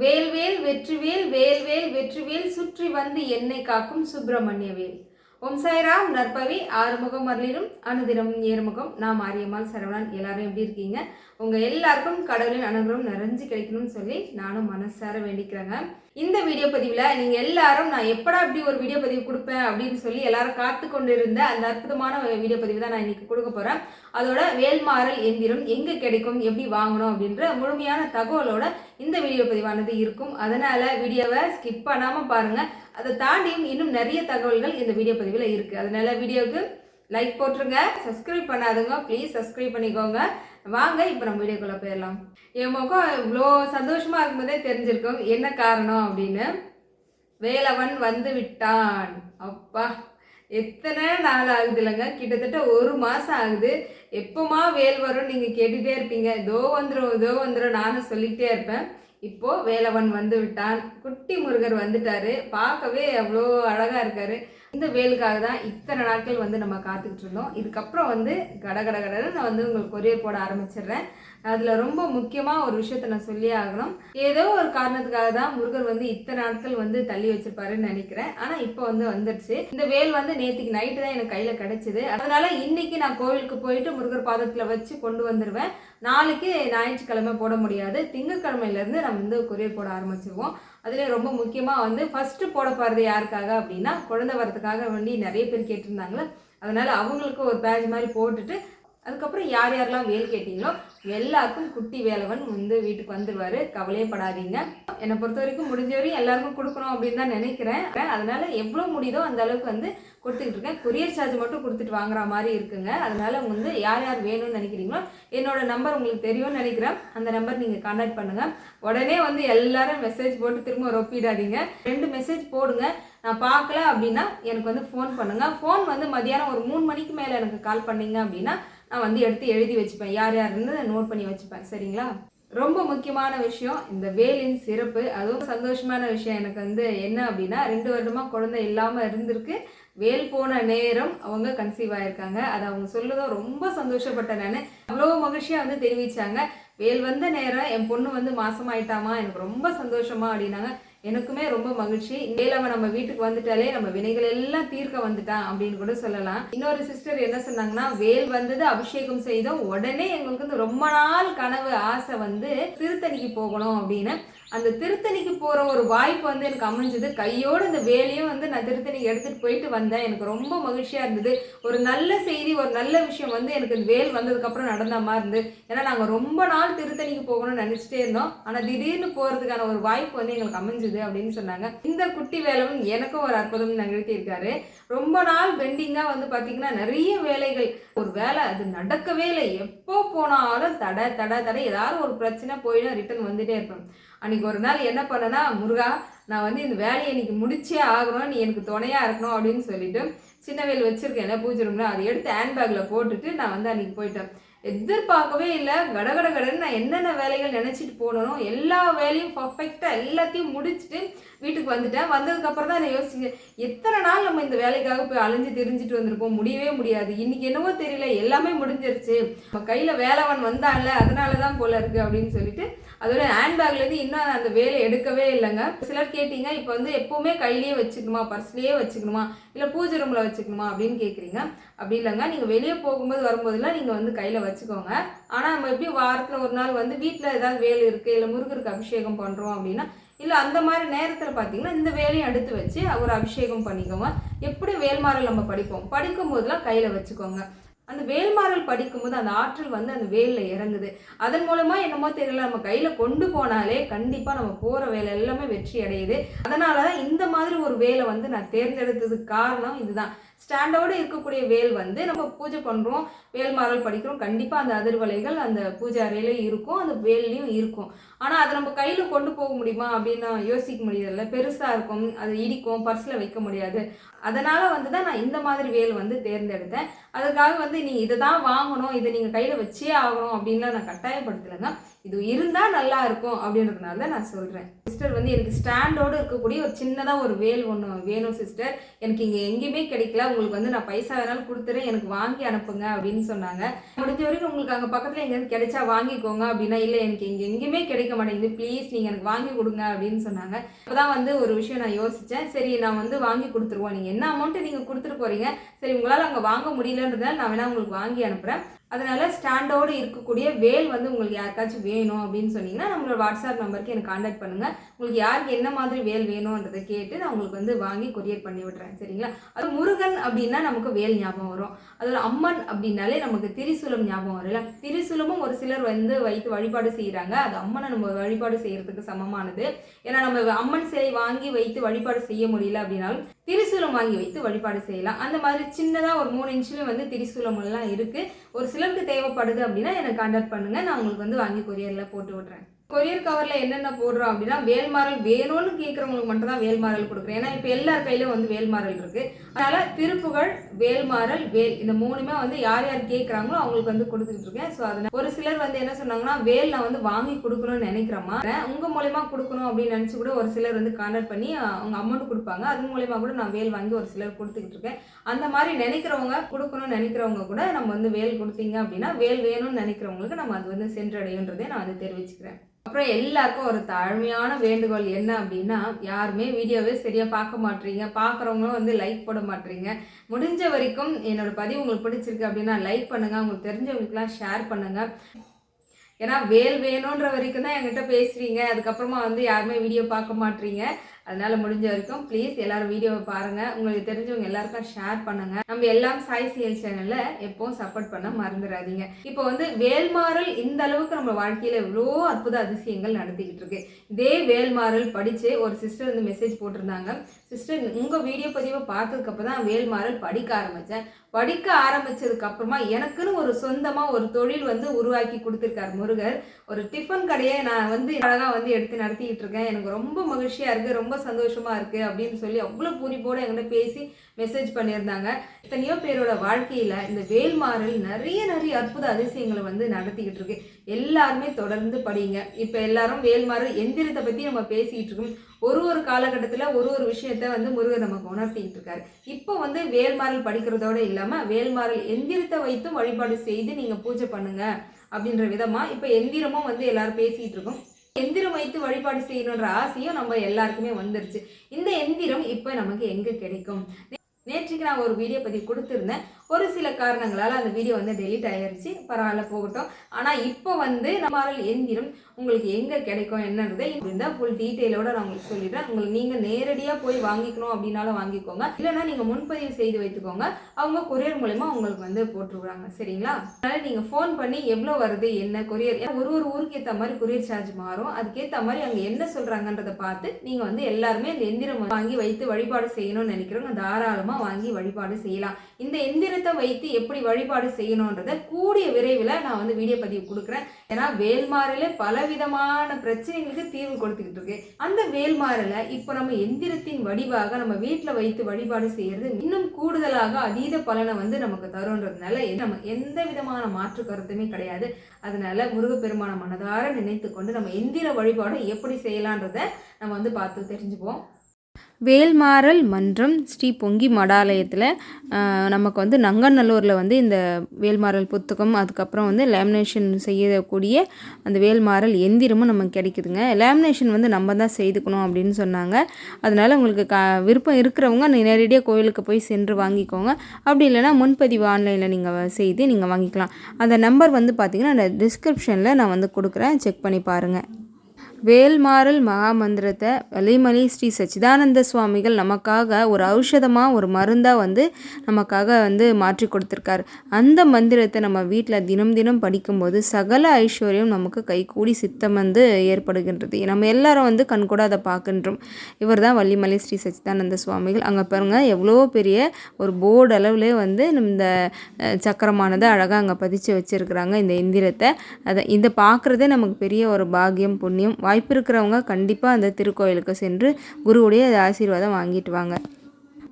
வேல்வேல் வெற்றிவேல் வேல்வேல் வெற்றிவேல் சுற்றி வந்து என்னை காக்கும் சுப்பிரமணிய வேல். ஓம் சாய்ராம் நற்பவி ஆறுமுகம் அருளிலும் அனுதினம் ஏறுமுகம். நான் மாரியம்மாள் சரவணன். எல்லாரும் எப்படி இருக்கீங்க? உங்கள் எல்லாருக்கும் கடவுளின் அனுகிரகம் நிறைஞ்சு கிடைக்கணும்னு சொல்லி நானும் மனசார வேண்டிக்கிறேங்க. இந்த வீடியோ பதிவில் நீங்கள் எல்லாரும் நான் எப்படா இப்படி ஒரு வீடியோ பதிவு கொடுப்பேன் அப்படின்னு சொல்லி எல்லாரும் காத்து கொண்டு இருந்த அந்த அற்புதமான வீடியோ பதிவு தான் நான் இன்னைக்கு கொடுக்க போகிறேன் அதோட வேல்மாறல் எந்திரம் எங்கே கிடைக்கும் எப்படி வாங்கணும் அப்படின்ற முழுமையான தகவலோட இந்த வீடியோ பதிவானது இருக்கும். அதனால் வீடியோவை ஸ்கிப் பண்ணாமல் பாருங்கள் அதை தாண்டியும் இன்னும் நிறைய தகவல்கள் இந்த வீடியோ பதிவில் இருக்குது அதனால வீடியோவுக்கு லைக் போட்டுருங்க. சப்ஸ்கிரைப் பண்ணாதுங்க ப்ளீஸ் சப்ஸ்கிரைப் பண்ணிக்கோங்க. வாங்க இப்போ நம்ம வீடியோக்குள்ளே போயிடலாம். என் முகம் இவ்வளோ சந்தோஷமாக இருக்கும்போதே தெரிஞ்சிருக்கும். என்ன காரணம் அப்படின்னு. வேலவன் வந்து விட்டான். அப்பா எத்தனை நாள் ஆகுது இல்லைங்க? கிட்டத்தட்ட ஒரு மாதம் ஆகுது. எப்போமா வேல் வரும் நீங்கள் கேட்டுகிட்டே இருப்பீங்க. இதோ வந்துடும் இதோ வந்துடும் நானும் சொல்லிக்கிட்டே இருப்பேன். இப்போ வேலவன் வந்து விட்டான். குட்டி முருகர் வந்துட்டாரு. பார்க்கவே அவ்வளோ அழகாக இருக்காரு. இந்த வேலுக்காக தான் இத்தனை நாட்கள் வந்து நம்ம காத்துக்கிட்டு இருந்தோம். இதுக்கப்புறம் வந்து கட கட கடன்னு நான் வந்து உங்களுக்கு கொரியர் போட ஆரம்பிச்சிடுறேன். அதில் ரொம்ப முக்கியமாக ஒரு விஷயத்த நான் சொல்லியே ஆகணும். ஏதோ ஒரு காரணத்துக்காக தான் முருகர் வந்து இத்தனை நாட்கள் வந்து தள்ளி வச்சிருப்பாருன்னு நினைக்கிறேன். ஆனால் இப்போ வந்து வந்துடுச்சு. இந்த வேல் வந்து நேற்றுக்கு நைட்டு தான் எனக்கு கையில் கிடச்சிது. அதனால இன்னைக்கு நான் கோவிலுக்கு போயிட்டு முருகர் பாதத்தில் வச்சு கொண்டு வந்துடுவேன் நாளைக்கு ஞாயிற்றுக்கிழமை போட முடியாது. திங்கக்கிழமையிலேருந்து நம்ம வந்து கொரியர் போட ஆரம்பிச்சிருவோம். அதில் ரொம்ப முக்கியமாக வந்து ஃபஸ்ட்டு போட போகிறது யாருக்காக அப்படின்னா குழந்தை வரத்துக்காக வேண்டி நிறைய பேர் கேட்டிருந்தாங்களே அதனால் அவங்களுக்கு ஒரு பேட்ச் மாதிரி போட்டுட்டு அதுக்கப்புறம் யார் யாரெல்லாம் வேல் கேட்டீங்களோ எல்லாருக்கும் குட்டி வேலவன் வந்து வீட்டுக்கு வந்துடுவார் கவலையே படாதீங்க என்னை பொறுத்த வரைக்கும் முடிஞ்ச வரையும் எல்லாருக்கும் கொடுக்கணும் அப்படின்னு தான் நினைக்கிறேன். அதனால் எவ்வளோ முடியுதோ அந்த அளவுக்கு வந்து கொடுத்துக்கிட்டு இருக்கேன். கொரியர் சார்ஜ் மட்டும் கொடுத்துட்டு வாங்குற மாதிரி இருக்குங்க. அதனால் வந்து யார் யார் வேணும்னு நினைக்கிறீங்களோ என்னோட நம்பர் உங்களுக்கு தெரியும்னு நினைக்கிறேன். அந்த நம்பர் நீங்கள் கான்டாக்ட் பண்ணுங்கள் உடனே வந்து எல்லாரும் மெசேஜ் போட்டு திரும்ப ரொப்பிடாதீங்க. ரெண்டு மெசேஜ் போடுங்க. நான் பார்க்கல அப்படின்னா எனக்கு வந்து ஃபோன் பண்ணுங்கள் ஃபோன் வந்து மதியானம் ஒரு மூணு மணிக்கு மேலே எனக்கு கால் பண்ணீங்க அப்படின்னா நான் வந்து எடுத்து எழுதி வச்சுப்பேன். யார் யாருன்னு நோட் பண்ணி வச்சுப்பேன். சரிங்களா? ரொம்ப முக்கியமான விஷயம் இந்த வேலின் சிறப்பு. அதுவும் சந்தோஷமான விஷயம் எனக்கு வந்து என்ன அப்படின்னா ரெண்டு வருடமாக குழந்தை இல்லாமல் இருந்திருக்கு. வேல் போன நேரம் அவங்க கன்சீவ் ஆயிருக்காங்க. அதை அவங்க சொல்லதும் ரொம்ப சந்தோஷப்பட்டேன் நான். அவ்வளோ மகிழ்ச்சியாக வந்து தெரிவித்தாங்க வேல் வந்த நேரம் என் பொண்ணு வந்து மாசமாயிட்டாமா? எனக்கு ரொம்ப சந்தோஷமா அப்படின்னாங்க. எனக்குமே ரொம்ப மகிழ்ச்சி. வேலவன் நம்ம வீட்டுக்கு வந்துட்டாலே நம்ம வினைகள் எல்லாம் தீர்க்க வந்துட்டான் அப்படின்னு கூட சொல்லலாம். இன்னொரு சிஸ்டர் என்ன சொன்னாங்கன்னா வேல் வந்தது அபிஷேகம் செய்தோம் உடனே எங்களுக்கு வந்து ரொம்ப நாள் கனவு ஆசை வந்து திருத்தணிக்கு போகணும் அப்படின்னு. அந்த திருத்தணிக்கு போகிற ஒரு வாய்ப்பு வந்து எனக்கு அமைஞ்சது. கையோடு இந்த வேலையும் வந்து நான் திருத்தணிக்கு எடுத்துகிட்டு போயிட்டு வந்தேன். எனக்கு ரொம்ப மகிழ்ச்சியாக இருந்தது. ஒரு நல்ல செய்தி ஒரு நல்ல விஷயம் வந்து எனக்கு இந்த வேல் வந்ததுக்கப்புறம் நடந்த மாதிரி இருந்தது. ஏன்னா நாங்கள் ரொம்ப நாள் திருத்தணிக்கு போகணும்னு நினச்சிட்டே இருந்தோம். ஆனால் திடீர்னு போகிறதுக்கான ஒரு வாய்ப்பு வந்து எங்களுக்கு அமைஞ்சது அப்படின்னு சொன்னாங்க. இந்த குட்டி வேலவன் எனக்கும் ஒரு அற்புதம் நிகழ்த்தியிருக்காரு. ரொம்ப நாள் பெண்டிங்காக வந்து பார்த்தீங்கன்னா நிறைய வேலைகள். ஒரு வேலை அது நடக்கவே இல்லை. எப்போ போனாலும் தடை தடை தடை ஏதாவது ஒரு பிரச்சனை போயிடும் ரிட்டர்ன் வந்துட்டே இருப்பேன். அன்றைக்கி ஒரு நாள் என்ன பண்ணேன்னா முருகா நான் வந்து இந்த வேலையை இன்னைக்கு முடிச்சே ஆகணும் நீ எனக்கு துணையாக இருக்கணும் அப்படின்னு சொல்லிட்டு சின்ன வேல் வச்சுருக்கேன் பூஜை ரூமில் அதை எடுத்து ஹேண்ட்பேக்கில் போட்டுட்டு நான் வந்து அன்றைக்கி போயிட்டேன். எதிர்பார்க்கவே இல்லை கடகட கடன்னு நான் என்னென்ன வேலைகள் நினச்சிட்டு போனனோ எல்லா வேலையும் பர்ஃபெக்டாக எல்லாத்தையும் முடிச்சுட்டு வீட்டுக்கு வந்துட்டேன். வந்ததுக்கப்புறம் தான் நான் யோசிச்சேன் எத்தனை நாள் நம்ம இந்த வேலைக்காக போய் அலைஞ்சு தெரிஞ்சுட்டு வந்திருக்கோம்? முடியவே முடியாது. இன்னைக்கு என்னவோ தெரியல எல்லாமே முடிஞ்சிருச்சு. நம்ம கையில் வேலைவன் வந்தான்ல அதனால தான் போல இருக்கு அப்படின்னு சொல்லிட்டு அதோட ஹேண்ட்பேக்லேருந்து இன்னும் அந்த வேலை எடுக்கவே இல்லைங்க. சிலர் கேட்டீங்க இப்போ வந்து எப்போவுமே கையிலேயே வச்சுக்கணுமா? பர்ஸ்லேயே வச்சுக்கணுமா? இல்லை பூஜை ரூமில் வச்சுக்கணுமா? அப்படின்னு கேட்குறீங்க அப்படி இல்லைங்க நீங்கள் வெளியே போகும்போது வரும்போதெல்லாம் நீங்கள் வந்து கையில் வச்சுக்கோங்க. ஆனால் நம்ம எப்படியும் வாரத்தில் ஒரு நாள் வந்து வீட்டில் ஏதாவது வேலை இருக்குது இல்லை முருகருக்கு அபிஷேகம் பண்ணுறோம் அப்படின்னா இல்லை அந்த மாதிரி நேரத்தில் பார்த்தீங்கன்னா இந்த வேலையும் எடுத்து வச்சு ஒரு அபிஷேகம் பண்ணிக்கோங்க. எப்படி வேல்மாறல் நம்ம படிப்போம்? படிக்கும் போதெல்லாம் கையில் வச்சுக்கோங்க. அந்த வேல்மாறல் படிக்கும்போது அந்த ஆற்றல் வந்து அந்த வேலில் இறங்குது. அதன் மூலமாக என்னமோ தெரியல நம்ம கையில் கொண்டு போனாலே கண்டிப்பாக நம்ம போகிற வேலை எல்லாமே வெற்றி அடையுது. அதனால தான் இந்த மாதிரி ஒரு வேலை வந்து நான் தேர்ந்தெடுத்ததுக்கு காரணம் இதுதான். ஸ்டாண்டோடு இருக்கக்கூடிய வேல் வந்து நம்ம பூஜை பண்ணுறோம் வேல்மாறல் படிக்கிறோம். கண்டிப்பாக அந்த அதிர்வலைகள் அந்த பூஜை அறையிலையும் இருக்கும் அந்த வேல்லையும் இருக்கும். ஆனால் அதை நம்ம கையில் கொண்டு போக முடியுமா அப்படின்னு யோசிக்க முடியல பெருசாக இருக்கும் அது இடிக்கும் பர்ஸில் வைக்க முடியாது. அதனால் வந்து தான் நான் இந்த மாதிரி வேல் வந்து தேர்ந்தெடுத்தேன். அதுக்காக வந்து நீ இதை தான் வாங்கணும் இதை நீங்கள் கையில் வச்சே ஆகணும் அப்படின்லாம் நான் கட்டாயப்படுத்தலைங்க இது இருந்தால் நல்லா இருக்கும் அப்படின்றதுனால தான் நான் சொல்கிறேன் சிஸ்டர் வந்து எனக்கு ஸ்டாண்டோடு இருக்கக்கூடிய ஒரு சின்னதாக ஒரு வேல் ஒன்று வேணும் சிஸ்டர் எனக்கு இங்கே எங்கேயுமே கிடைக்கல. உங்களுக்கு வந்து நான் பைசா வேணாலும் கொடுத்துறேன். எனக்கு வாங்கி அனுப்புங்க அப்படின்னு சொன்னாங்க. முடிஞ்ச வரைக்கும் உங்களுக்கு அங்கே பக்கத்தில் எங்கேயாவது கிடைச்சா வாங்கிக்கோங்க அப்படின்னா இல்லை எனக்கு இங்கே எங்கேயுமே கிடைக்க மாட்டேங்குது. ப்ளீஸ் நீங்கள் எனக்கு வாங்கி கொடுங்க அப்படின்னு சொன்னாங்க. அப்பதான் வந்து ஒரு விஷயம் நான் யோசித்தேன் சரி நான் வந்து வாங்கி கொடுத்துருவோம். நீங்கள் என்ன அமௌண்ட்டு நீங்கள் கொடுத்துட்டு போகிறீங்க சரி உங்களால் அங்கே வாங்க முடியலன்றதால் நான் வேணால் உங்களுக்கு வாங்கி அனுப்புகிறேன் அதனால ஸ்டாண்டோடு இருக்கக்கூடிய வேல் வந்து உங்களுக்கு யாருக்காச்சும் வேணும் அப்படின்னு சொன்னீங்கன்னா நம்மளோட வாட்ஸ்அப் நம்பருக்கு எனக்கு காண்டாக்ட் பண்ணுங்கள் உங்களுக்கு யாருக்கு என்ன மாதிரி வேல் வேணுன்றதை கேட்டு நான் உங்களுக்கு வந்து வாங்கி கொரியர் பண்ணி விடுறேன் சரிங்களா? அது முருகன் அப்படின்னா நமக்கு வேல் ஞாபகம் வரும். அதில் அம்மன் அப்படின்னாலே நமக்கு திரிசூலம் ஞாபகம் வரும்ல. திரிசூலமும் ஒரு சிலர் வந்து வைத்து வழிபாடு செய்கிறாங்க அது அம்மனை நம்ம வழிபாடு செய்கிறதுக்கு சமமானது. ஏன்னா நம்ம அம்மன் சிலை வாங்கி வைத்து வழிபாடு செய்ய முடியல அப்படின்னாலும் திரிசூலம் வாங்கி வைத்து வழிபாடு செய்யலாம். அந்த மாதிரி சின்னதாக ஒரு மூணு இன்ச்சுலேயும் வந்து திரிசூலம் எல்லாம் இருக்குது ஒரு சிலருக்கு தேவைப்படுது அப்படின்னா எனக்கு கான்டாக்ட் பண்ணுங்கள் நான் உங்களுக்கு வந்து வாங்கி கொரியரில் போட்டு விட்றேன். கொரியர் கவரில் என்னென்ன போடுறோம் அப்படின்னா வேல்மாறல் வேணும்னு கேட்குறவங்களுக்கு மட்டும் தான் வேல்மாறல் கொடுக்குறேன். ஏன்னா இப்போ எல்லார் கையிலும் வந்து வேல்மாரல் இருக்குது அதனால் திருப்புகழ் வேல்மாரல் வேல் இந்த மூணுமே வந்து யார் யார் கேட்குறாங்களோ அவங்களுக்கு வந்து கொடுத்துட்டு இருக்கேன். ஸோ அதனால் ஒரு சிலர் வந்து என்ன சொன்னாங்கன்னா வேல் நான் வந்து வாங்கி கொடுக்கணும்னு நினைக்கிறோமா உங்கள் மூலயமா கொடுக்கணும் அப்படின்னு நினச்சி கூட ஒரு சிலர் வந்து கான்டாக்ட் பண்ணி அவங்க அமௌண்ட் கொடுப்பாங்க. அது மூலயமா கூட நான் வேல் வாங்கி ஒரு சிலர் கொடுத்துக்கிட்டு இருக்கேன். அந்த மாதிரி நினைக்கிறவங்க கொடுக்கணும்னு நினைக்கிறவங்க கூட நம்ம வந்து வேல் கொடுத்தீங்க அப்படின்னா வேல் வேணும்னு நினைக்கிறவங்களுக்கு நம்ம அது வந்து சென்றடையுன்றதை நான் வந்து தெரிவிச்சுக்கிறேன். அப்புறம் எல்லாருக்கும் ஒரு தாழ்மையான வேண்டுகோள் என்ன அப்படின்னா யாருமே வீடியோவே சரியாக பார்க்க மாட்டீங்க. பார்க்குறவங்களும் வந்து லைக் போட மாட்டீங்க. முடிஞ்ச வரைக்கும் என்னோட பதிவு உங்களுக்கு பிடிச்சிருக்கு அப்படின்னா லைக் பண்ணுங்கள் உங்களுக்கு தெரிஞ்சவங்களுக்குலாம் ஷேர் பண்ணுங்கள் ஏன்னா வேல் வேணுன்ற வரைக்கும் தான் என்கிட்ட பேசுகிறீங்க அதுக்கப்புறமா வந்து யாருமே வீடியோ பார்க்க மாட்டீங்க. அதனால் முடிஞ்ச வரைக்கும் ப்ளீஸ் எல்லோரும் வீடியோவை பாருங்கள் உங்களுக்கு தெரிஞ்சவங்க எல்லாருக்கும் ஷேர் பண்ணுங்கள் நம்ம எல்லாம் சாய் சிஎல் சேனலில் எப்போவும் சப்போர்ட் பண்ண மறந்துடாதீங்க இப்போ வந்து வேல்மாறல் இந்த அளவுக்கு நம்ம வாழ்க்கையில் எவ்வளோ அற்புத அதிசயங்கள் நடத்திக்கிட்டு இருக்கு. இதே வேல்மாறல் படித்து ஒரு சிஸ்டர் வந்து மெசேஜ் போட்டிருந்தாங்க. சிஸ்டர் உங்கள் வீடியோ பதிவை பார்த்ததுக்கப்புறம் தான் வேல்மாறல் படிக்க ஆரம்பித்தேன் படிக்க ஆரம்பிச்சதுக்கு அப்புறமா எனக்குன்னு ஒரு சொந்தமாக ஒரு தொழில் வந்து உருவாக்கி கொடுத்துருக்காரு முருகர். ஒரு டிஃபன் கடையை நான் வந்து அழகாக வந்து எடுத்து நடத்திக்கிட்டு இருக்கேன். எனக்கு ரொம்ப மகிழ்ச்சியாக இருக்குது ரொம்ப சந்தோஷமாக இருக்குது அப்படின்னு சொல்லி அவ்வளோ பூரிப்போடு என்கிட்ட பேசி மெசேஜ் பண்ணியிருந்தாங்க. எத்தனையோ பேரோட வாழ்க்கையில் இந்த வேல்மாறல் நிறைய நிறைய அற்புத அதிசயங்களை வந்து நடத்திக்கிட்டு இருக்கு. எல்லாருமே தொடர்ந்து படிங்க. இப்போ எல்லாரும் வேல்மாறல் எந்திரத்தை பற்றி நம்ம பேசிக்கிட்டு இருக்கோம். ஒரு ஒரு காலகட்டத்தில் ஒரு ஒரு விஷயத்த வந்து முருகர் நமக்கு உணர்த்திக்கிட்டு இருக்காரு. இப்போ வந்து வேல்மாறல் படிக்கிறதோட இல்லாமல் வேல்மாறல் எந்திரத்தை வைத்தும் வழிபாடு செய்து நீங்கள் பூஜை பண்ணுங்க அப்படின்ற விதமாக இப்போ எந்திரமும் வந்து எல்லாரும் பேசிகிட்டு இருக்கோம். எந்திரம் வைத்து வழிபாடு செய்யணுன்ற ஆசையும் நம்ம எல்லாருக்குமே வந்துருச்சு. இந்த எந்திரம் இப்போ நமக்கு எங்கே கிடைக்கும்? நேற்றுக்கு நான் ஒரு வீடியோ பற்றி கொடுத்துருந்தேன். ஒரு சில காரணங்களால் அந்த வீடியோ வந்து டெலிட் ஆகிடுச்சு பரவாயில்ல போகட்டும். ஆனால் இப்போ வந்து நம்மளால் எந்திரம் உங்களுக்கு எங்கே கிடைக்கும் என்னன்றதை இதுதான் ஃபுல் டீட்டெயிலோட நான் உங்களுக்கு சொல்லிடுறேன். உங்களுக்கு நீங்கள் நேரடியாக போய் வாங்கிக்கணும் அப்படின்னாலும் வாங்கிக்கோங்க. இல்லைனா நீங்கள் முன்பதிவு செய்து வைத்துக்கோங்க. அவங்க கொரியர் மூலயமா உங்களுக்கு வந்து போட்டுருக்குறாங்க. சரிங்களா? அதனால் நீங்கள் ஃபோன் பண்ணி எவ்வளோ வருது என்ன கொரியர் ஒரு ஒரு ஊருக்கு ஏற்ற மாதிரி கொரியர் சார்ஜ் மாறும். அதுக்கேற்ற மாதிரி அங்கே என்ன சொல்கிறாங்கன்றதை பார்த்து நீங்கள் வந்து எல்லாருமே இந்த எந்திரம் வாங்கி வைத்து வழிபாடு செய்யணும்னு நினைக்கிறவங்க தாராளமாக வாங்கி வழிபாடு செய்யலாம். இந்த எந்திரத்தை வைத்து எப்படி வழிபாடு செய்யணுன்றதை கூடிய விரைவில் நான் வந்து வீடியோ பதிவு கொடுக்குறேன். ஏன்னா வேல்மாறில பலவிதமான பிரச்சனைகளுக்கு தீர்வு கொடுத்துக்கிட்டு இருக்கு. அந்த வேல்மாறில இப்போ நம்ம எந்திரத்தின் வடிவாக நம்ம வீட்டில் வைத்து வழிபாடு செய்யறது இன்னும் கூடுதலாக அதீத பலனை வந்து நமக்கு தருன்றதுனால நம்ம எந்த விதமான மாற்று கருத்துமே கிடையாது. அதனால முருகப்பெருமான மனதார நினைத்து கொண்டு நம்ம எந்திர வழிபாடு எப்படி செய்யலான்றதை நம்ம வந்து பார்த்து தெரிஞ்சுப்போம். வேல்மாறல் மன்றம் ஸ்ரீ பொங்கி மடாலயத்தில் நமக்கு வந்து நங்கநல்லூரில் வந்து இந்த வேல்மாறல் புத்தகம் அதுக்கப்புறம் வந்து லேமினேஷன் செய்யக்கூடிய அந்த வேல்மாறல் எந்திரமும் நமக்கு கிடைக்குதுங்க. லேமினேஷன் வந்து நம்ம தான் செய்துக்கணும் அப்படின்னு சொன்னாங்க. அதனால் உங்களுக்கு க விருப்பம் இருக்கிறவங்க நேரடியாக கோயிலுக்கு போய் சென்று வாங்கிக்கோங்க. அப்படி இல்லைனா முன்பதிவு ஆன்லைனில் நீங்கள் செய்து நீங்கள் வாங்கிக்கலாம். அந்த நம்பர் வந்து பார்த்திங்கன்னா அந்த டிஸ்கிரிப்ஷனில் நான் வந்து கொடுக்குறேன். செக் பண்ணி பாருங்கள் வேல்மாறல் மகாமந்திரத்தை வலிமலி ஸ்ரீ சச்சிதானந்த சுவாமிகள் நமக்காக ஒரு ஔஷதமாக ஒரு மருந்தாக வந்து நமக்காக வந்து மாற்றி கொடுத்துருக்காரு. அந்த மந்திரத்தை நம்ம வீட்டில் தினம் தினம் படிக்கும்போது சகல ஐஸ்வர்யம் நமக்கு கைகூடி சித்தம் வந்து ஏற்படுகின்றது. நம்ம எல்லாரும் வந்து கண்கூட அதை பார்க்கின்றோம். இவர் தான் வள்ளிமலை ஸ்ரீ சச்சிதானந்த சுவாமிகள். அங்கே பாருங்கள் எவ்வளோ பெரிய ஒரு போர்டு அளவுலே வந்து இந்த சக்கரமானதை அழகாக அங்கே பதிச்சு வச்சுருக்குறாங்க இந்த எந்திரத்தை அதை இதை பார்க்குறதே நமக்கு பெரிய ஒரு பாக்கியம் புண்ணியம். வாய்ப்பு இருக்கிறவங்க கண்டிப்பாக அந்த திருக்கோயிலுக்கு சென்று குருவுடைய ஆசீர்வாதம் வாங்கிட்டு வாங்க.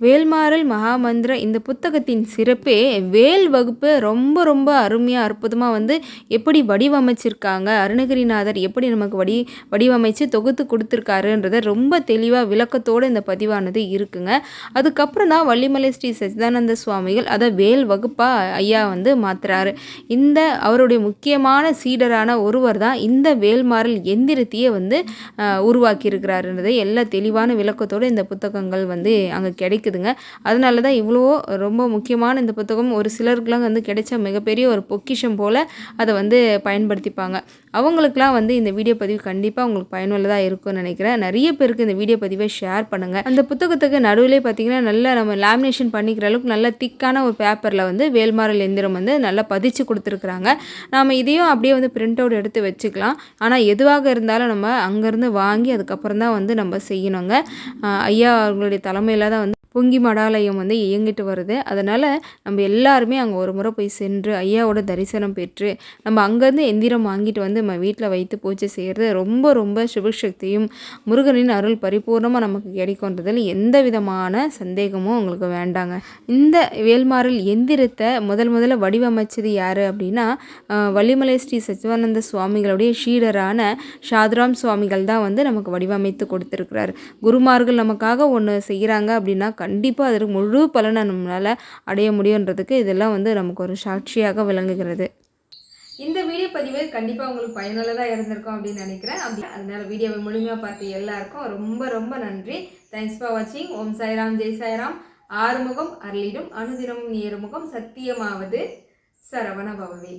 வேல்மாறல் மகாமந்திர இந்த புத்தகத்தின் சிறப்பே வேல் வகுப்பு ரொம்ப ரொம்ப அருமையாக அற்புதமாக வந்து எப்படி வடிவமைச்சிருக்காங்க அருணகிரிநாதர் எப்படி நமக்கு வடி வடிவமைச்சு தொகுத்து கொடுத்துருக்காருன்றத ரொம்ப தெளிவாக விளக்கத்தோடு இந்த பதிவானது இருக்குங்க. அதுக்கப்புறம் தான் வள்ளிமலை ஸ்ரீ சச்சிதானந்த சுவாமிகள் அதை வேல் வகுப்பாக ஐயா வந்து மாத்துறாரு. இந்த அவருடைய முக்கியமான சீடரான ஒருவர் தான் இந்த வேல்மாறல் எந்திரத்தையே வந்து உருவாக்கியிருக்கிறாருன்றதை எல்லா தெளிவான விளக்கத்தோடு இந்த புத்தகங்கள் வந்து அங்கே கிடைக்குதுங்க அதனால தான் இவ்வளோ ரொம்ப முக்கியமான இந்த புத்தகம் ஒரு சிலருக்குலாம் வந்து கிடைச்ச மிகப்பெரிய ஒரு பொக்கிஷம் போல் அதை வந்து பயன்படுத்திப்பாங்க. அவங்களுக்குலாம் வந்து இந்த வீடியோ பதிவு கண்டிப்பாக உங்களுக்கு பயனுள்ளதாக இருக்கும்னு நினைக்கிறேன். நிறைய பேருக்கு இந்த வீடியோ பதிவை ஷேர் பண்ணுங்கள் அந்த புத்தகத்துக்கு நடுவிலே பார்த்தீங்கன்னா நல்லா நம்ம லேமினேஷன் பண்ணிக்கிற அளவுக்கு நல்ல திக்கான ஒரு பேப்பரில் வந்து வேல்மாரல் எந்திரம் வந்து நல்லா பதிச்சு கொடுத்துருக்குறாங்க. நாம் இதையும் அப்படியே வந்து பிரிண்ட் அவுட் எடுத்து வச்சுக்கலாம். ஆனால் எதுவாக இருந்தாலும் நம்ம அங்கேருந்து வாங்கி அதுக்கப்புறம் தான் வந்து நம்ம செய்யணுங்க. ஐயா அவர்களுடைய தலைமையில் தான் வந்து பொங்கி மடாலயம் வந்து இயங்கிட்டு வருது. அதனால் நம்ம எல்லாருமே அங்கே ஒரு முறை போய் சென்று ஐயாவோட தரிசனம் பெற்று நம்ம அங்கேருந்து எந்திரம் வாங்கிட்டு வந்து நம்ம வீட்டில் வைத்து பூஜை செய்கிறது ரொம்ப ரொம்ப சுபசக்தியும் முருகனின் அருள் பரிபூர்ணமாக நமக்கு கிடைக்கின்றதில் எந்த விதமான சந்தேகமும் உங்களுக்கு வேண்டாங்க. இந்த வேல்மாறல் எந்திரத்தை முதல் முதல்ல வடிவமைச்சது யார் அப்படின்னா வள்ளிமலை ஸ்ரீ சச்சிவானந்த சுவாமிகளுடைய ஷீடரான ஷாத்ராம் சுவாமிகள் தான் வந்து நமக்கு வடிவமைத்து கொடுத்துருக்கிறார். குருமார்கள் நமக்காக ஒன்று செய்கிறாங்க அப்படின்னா கண்டிப்பாக அதற்கு முழு பலனை நம்மளால் அடைய முடியுன்றதுக்கு இதெல்லாம் வந்து நமக்கு ஒரு சாட்சியாக விளங்குகிறது. இந்த வீடியோ பதிவு கண்டிப்பாக உங்களுக்கு பயனுள்ளதாக இருந்திருக்கும் அப்படின்னு நினைக்கிறேன். அப்படி அதனால வீடியோவை முழுமையாக பார்த்து எல்லாருக்கும் ரொம்ப ரொம்ப நன்றி. தேங்க்ஸ் ஃபார் வாட்சிங் ஓம் சாய்ராம் ஜெய் சாய்ராம். ஆறுமுகம் அருளிடும் அனுதினமும் ஏறுமுகம் சத்தியமாவது சரவண பவவே.